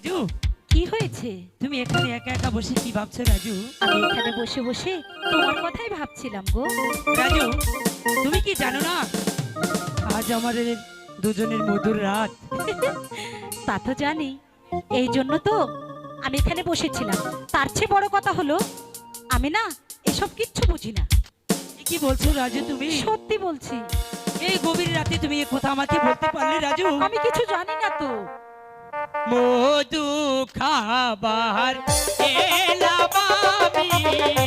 রাজু কি হয়েছে? তুমি এখানে একা একা বসে কি ভাবছ রাজু? আমি এখানে বসে বসে তোমার কথাই ভাবছিলাম গো। রাজু তুমি কি জানো না? আজ আমাদের দুজনের মধুর রাত। তা তো জানি। এই জন্য তো আমি এখানে বসেছিলাম। তার চেয়ে বড় কথা হলো আমি না এসব কিচ্ছু বুঝি না। কি বলছো রাজু তুমি? সত্যি বলছি। এই গভীর রাতে তুমি এ কথা আমাকে বলতে পারলে রাজু? আমি কিছু জানি না তো। মধু খাবার এলাম আমি।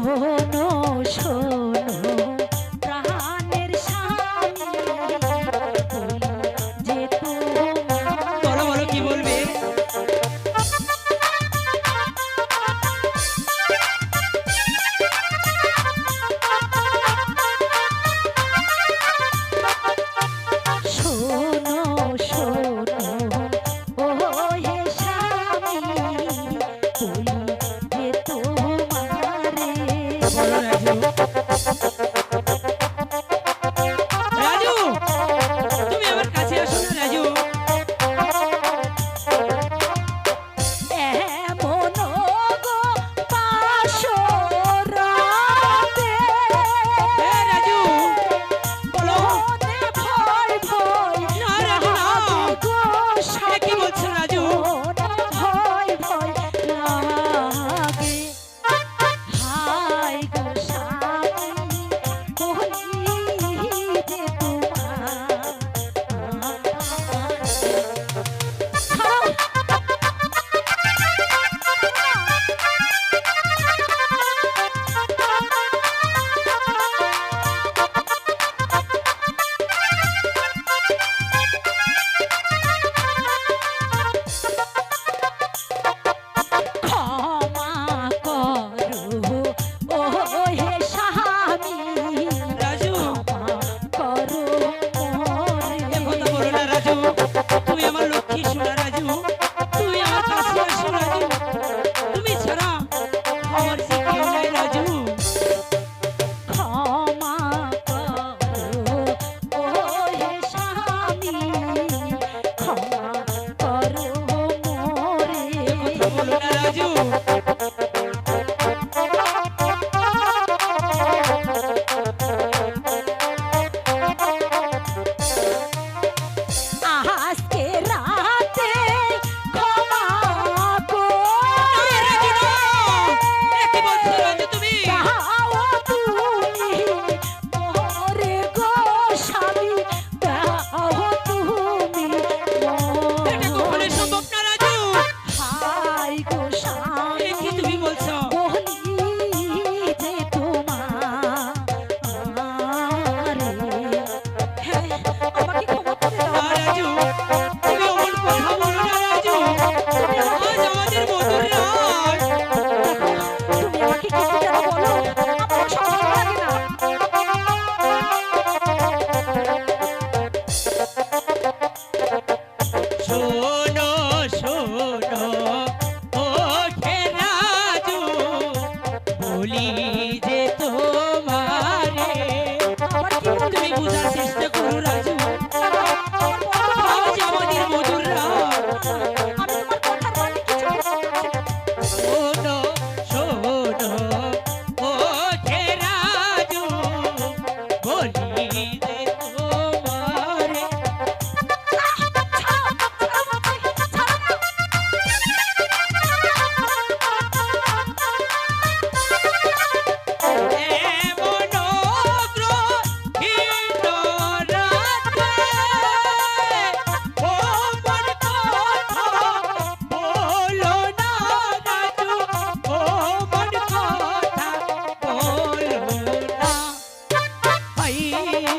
oh.